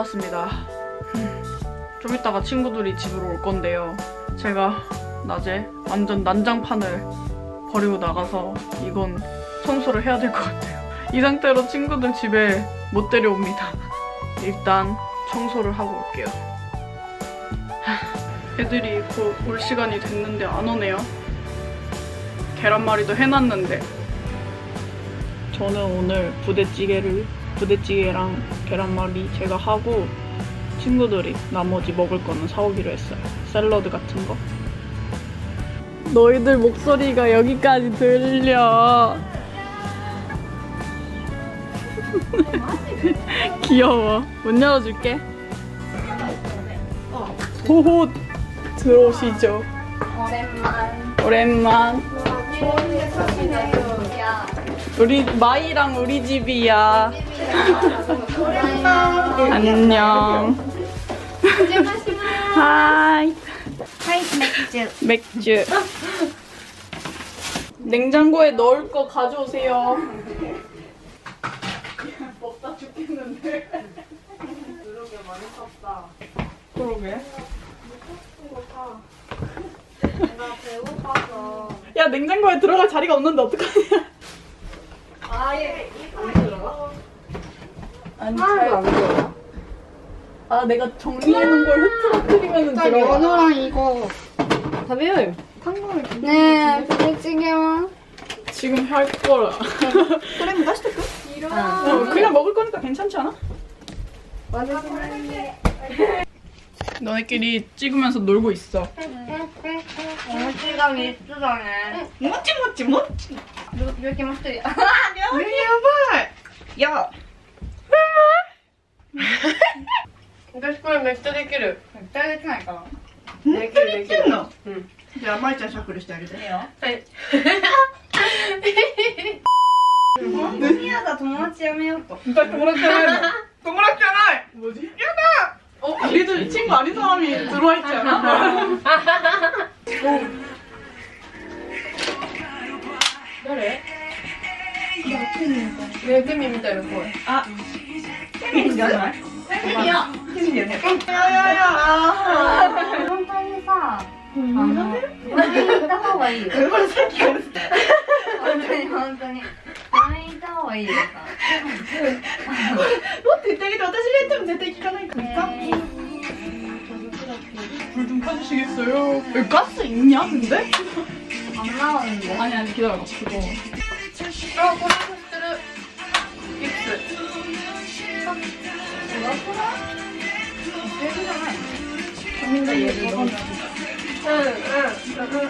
돌아왔습니다. 좀 이따가 친구들이 집으로 올 건데요. 제가 낮에 완전 난장판을 버리고 나가서 이건 청소를 해야 될 것 같아요. 이 상태로 친구들 집에 못 데려옵니다. 일단 청소를 하고 올게요. 하, 애들이 곧 올 시간이 됐는데 안 오네요. 계란말이도 해놨는데 저는 오늘 부대찌개를 부대찌개랑 계란말이 제가 하고 친구들이 나머지 먹을 거는 사오기로 했어요. 샐러드 같은 거. 너희들 목소리가 여기까지 들려. 귀여워. 문 열어줄게. 호호 들어오시죠. 오랜만. 오랜만. 우리 마이랑 우리 집이야. 안녕. 하이. 하이 맥주. 맥주. 냉장고에 넣을 거 가져오세요. 먹다 죽겠는데. 그러게 많이 샀다. 그러게. 나 배고파서. 야 냉장고에 들어갈 자리가 없는데 어떡하냐? 아예 아니 잘. 아 내가 정리해놓은 걸 흐트러뜨리면 들어가. 연어랑 이거. 다배요. 네, 부대찌개와. 지금 할 거라. 그래, 뭐 맛있다. 어, 그냥 먹을 거니까 괜찮지 않아? 너네끼리 찍으면서 놀고 있어. 오지가 밀수다네. 뭐지, 뭐지, 뭐지. 이렇게 먹지. 야, 야. 私これめっちゃできる。めっちゃできないかな。できる、できるの。うん。じゃあ、まいちゃんシャッフルしてあげて。いいよ。はい。嫌だ、友達やめようと。 나 동그랗잖아. 동그랗잖아. 뭐지? 야다. 어, 우리도 친구 아닌 사람이 들어와 있지 않아?誰ねケミみたいな声。いいんじゃないいや、いいんだよね。いやいやいや。本当にさ、あの、病院行った方がいいよ。これさっきから本当に本当に。 病院行った方がいいよさ。もっと言ってあげて、私が言っても絶対聞かないから。 불 좀 켜주시겠어요? 여기 가스 있냐, 근데? 안 나오는데. 아니, 아니, 기다려봐. 그거. 어, 꼬라 코스트를. 깁스. 이거 코라? 근데 얘를 너무. 응, 응, 응, 응, 응,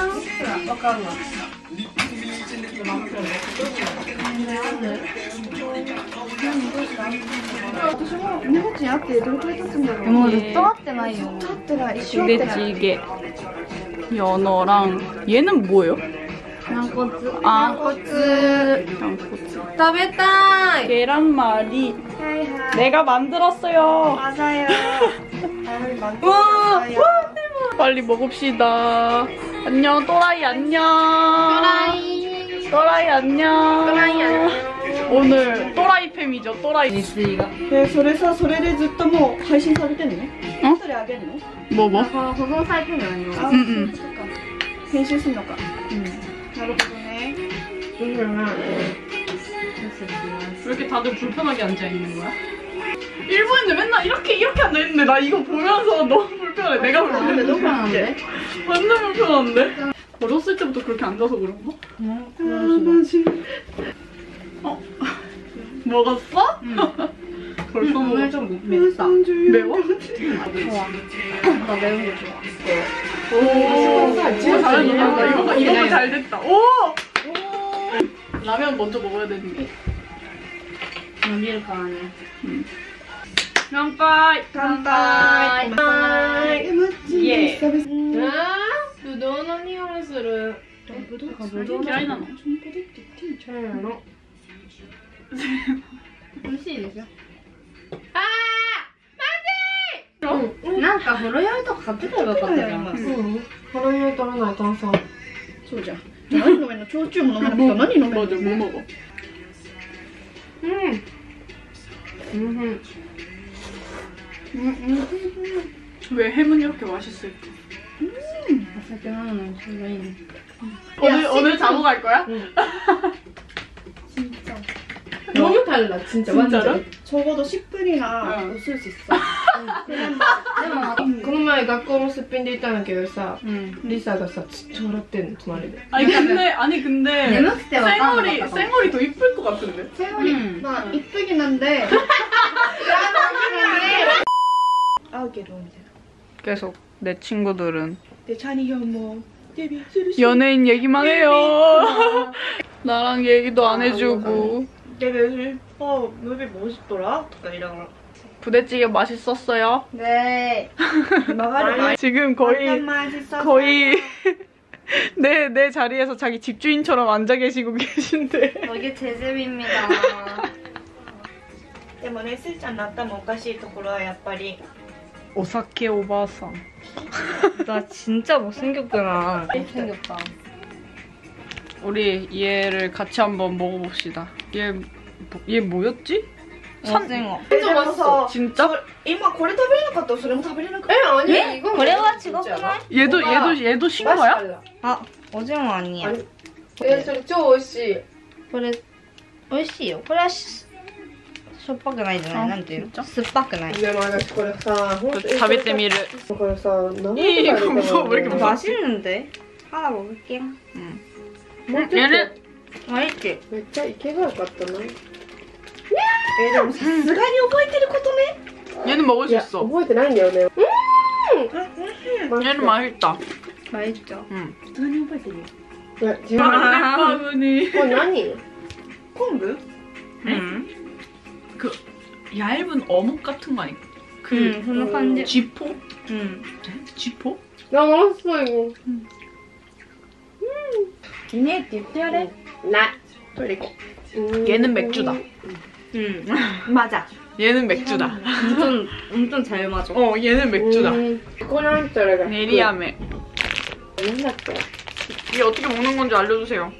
응. 응. 와깐나. 私もお猫 ちゃん会ってどれくらい経つんだろう。もうずっと会ってないよ。経ってない。一生会ってない。 부대찌개. 연어랑 얘는 뭐예요?軟骨。 아, 骨。 양꼬치. 食べたい。 계란말이 はいはい。 내가 만들었어요. 맞아요. 잘 우와, 만들었어요. 빨리 먹읍시다. 안녕, 또라이 안녕. トライ。 또라이 안녕. 또라이 안녕. 오늘 또라이 팸이죠, 또라이. 水が。え、それさ、それでずっともう配信されてんのんそれあげんの 뭐, 뭐? 保存されてるんじゃないのあ、うんうんそっかそっか編集すんのか。음. なるほどね。 왜 이렇게 다들 불편하게 앉아있는 거야? 일본인들 맨날 이렇게, 이렇게 앉아있는데 나 이거 보면서 너무 불편해. 내가 불편해. 너무 편한데? 완전 불편한데? 어렸을 때부터 그렇게 앉아서 그런가? 아, 지금. 어? 먹었어? 벌써 오늘 먹었어. 좀 맵다. 매워? 좋아. 나 매운 거 좋아. 오, 사, 진짜 잘 진짜 먹는다. 잘 이거, 이거 잘 됐다. 오! 오! 라면 먼저 먹어야 되는데. 伸びるからね。 乾杯! 乾杯。乾杯。え、マッチ。イエーイ久々。 ぶどうの匂いする。ぶどうぶどう嫌いなのうんの。美味しいでしょ。あーマジうん。なんかほろ酔いとか買ってたらよかったじゃん。買ってうん。ほろ酔い取らない炭酸。そうじゃん。何飲めんの焼酎も飲めなくて何飲めんの 맞아, 뭐 먹어? うん。うん。 왜 햄은 이렇게 맛있을 맛있겠는 굉장히. 오늘 오늘 자고 갈 거야? 응. 진짜. 너무 달라 진짜 완전. 적어도 10분이나 응. 웃을 수 있어. 그냥 막. 정말 가끔 스핀도 있다는 게 요사 응. 리사가 사 저렇된 두 마리. 아니 근데 아니 근데 네. 내먹을 때 생얼이 생얼이 더 이쁠 것 같은데. 세월이 음. 이쁘긴 한데. 나 이쁘긴 한데. 아우 이게 너무 대 계속 내 친구들은 내 찬이 형뭐 데뷔 수루 연예인 얘기만 해요. 나랑 얘기도 안 해주고 데뷔 어 뮤비 멋있더라. 또 이러고. 부대찌개 맛있었어요. 네. 마가리 지금 거의 맛있어. 거의 내 내 자리에서 자기 집주인처럼 앉아 계시고 계신데. 여기 제 집입니다. でもね、すーちゃんの頭おかしいところはやっぱり 오사케 오바상. 나 진짜 못생겼구나 생겼다. 우리 얘를 같이 한번 먹어봅시다. 얘, 뭐- 얘 뭐였지? 산- 오징어. でもさ 진짜? 今これ食べれなかったらそれも食べれなかっ 에 아니 이건 고래와 찍었구나. 얘도 뭐가 얘도 얘도 신 맛이 거야? 달라 아, 오징어 아니야. 아니. 예 저기超美味しい 그래, 美味しいよ。これは ししょっぱくないじゃないあなんていうの진짜 酸っぱくない。でも私これさほんと 자비때미를 これさ生 이 とか入れて 무서워, 왜 이렇게 も 무서워? 맛있는데? 하나 먹을게. もうちょっと 얘는 맛있지? めっちゃいけばよかったなえでもさすがに覚えてることね 얘는 먹을 い 수 や 있어. 覚えてないんだよねうん 얘는 맛있다. 맛있죠. 응. 普通に覚えてるよいや違う 아, 니 これ何昆布 응. 그 얇은 어묵 같은 거 아니야? 그 음, 음. 쥐포? 응. 네? 쥐포? 나 맛있어 이거. 음. 니네 뒷자래? 나 돌리고. 음. 얘는 맥주다. 음 맞아. 얘는 맥주다. 엄청 엄청 잘 맞아. 어 얘는 맥주다. 꼬랑 자래가. 네리아메. 이게 어떻게 먹는 건지 알려주세요.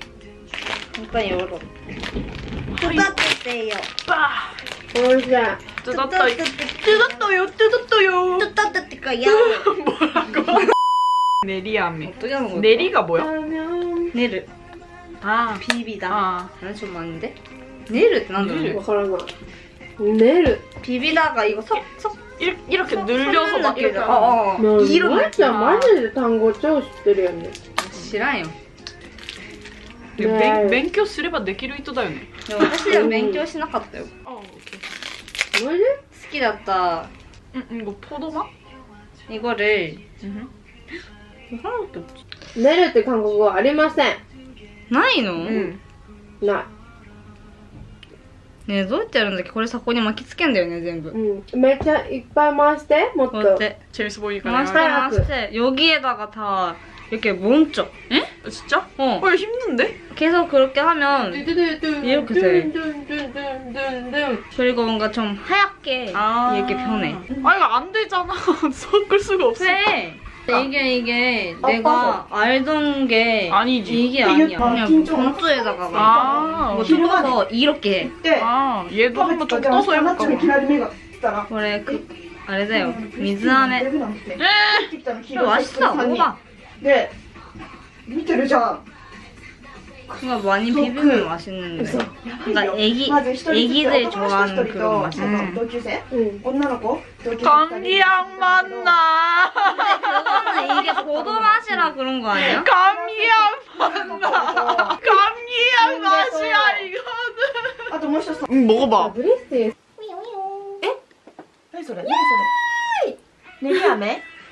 일단 열어. 뜯어주세요. 빠! おいしい 뜯었다. 뜯었어요. 뜯었어요. 뜯어뜯을거야. 뭐라고? 네리아메. 어떻게 하는 거야? 네리가 뭐야? 네르. 아. 비비다. 아. 나는 좀 많은데? 네르ってなんだろう 네르. わからない寝る 비비다가 이거 석, 석, 이렇게, 이렇게 석- 늘려서 막 이렇게 섞는 하는 거. 어, 어. もう色まちゃんマジで単語超知ってるよね 싫어요. 네. 네. 맹, 맹교 쓰레바 내기로 있다よね. でも私は勉強しなかったよ。 어, 오케이. マジ好きだった 응, 응, 이거 포도맛? 이거를 응. 하나밖에 없지. 寝るって韓国語ありません 나이노? 응. なねえどうやってやるんだっけこれそこに巻きつけんだよね全部い、うん、めっちゃいっぱい回してもっ ことうやって 재밌어 보이니까. 回して 내가- 回して 여기에다가 다 이렇게 뭉쳐. 응? 아, 진짜? 어. 어, 힘든데? 계속 그렇게 하면 이렇게 돼. 그리고 뭔가 좀 하얗게 아 이렇게 변해. 아 이거 안 되잖아. 섞을 수가 없어. 돼. 아. 이게 이게 아, 내가 아, 알던 게 아니지 이게 아니야 그냥 봉투에다가 아, 뭐 뜯어서 이렇게 해 아, 얘도 한번 좀 떠서 해볼까 그래 그, 알았어요 미즈하네 음, 맛있어 먹어봐 네. 밑에를 자. 그거 많이 비비면 맛있는데. 그래서 그러니까 애기 애기들 좋아하는 그런 맛. 음. 넣어주세요. 응. 언나라 거. 감기약 만나. 이게 고도 맛이라 그런 거 아니야? 감기약 만나. 감기약 맛이야 이거는. 아또 멋있었어. 응, 먹어봐. 아, 브리스. 에? 내 소리. 내 소리. 내 소리. 내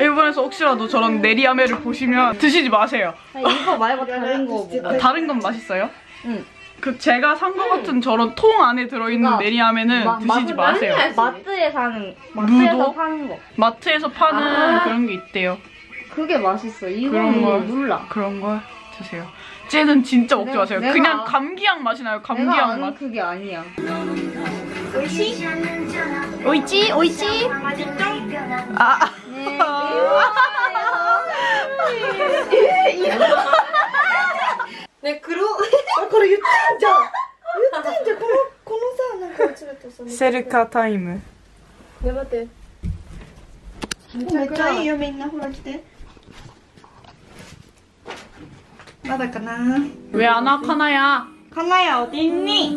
일본에서 혹시라도 저런 네리아메를 보시면 드시지 마세요. 이거 말고 다른 거 뭐. 아, 다른 건 맛있어요? 응. 그 제가 산 거 같은 저런 통 안에 들어있는 그러니까 내리하면은 마- 드시지 마세요. 마트에 사는 마트에서 무도? 파는 거. 마트에서 파는 아. 그런 게 있대요. 그게 맛있어. 그런 이거는 걸. 몰라. 그런 걸 드세요. 쟤는 진짜 먹지 내가- 마세요. 내가 그냥 아- 감기약 맛이 나요. 내가 감기약 아는 맛. 그게 아니야. おいち？おいち？あ、ね、えー、えー、ね黒。あこれ言ってんじゃん。言ってんじゃん。このこのさなんかうちらとセルカタイム。ね待って。めっちゃいいよみんなほら来て。まだかな。上穴かなや。かなやおてんに、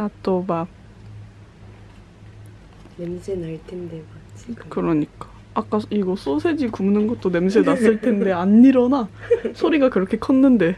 나또 밥. 냄새 날 텐데 막 지금. 그러니까. 아까 이거 소세지 굽는 것도 냄새 났을 텐데 안 일어나. 소리가 그렇게 컸는데.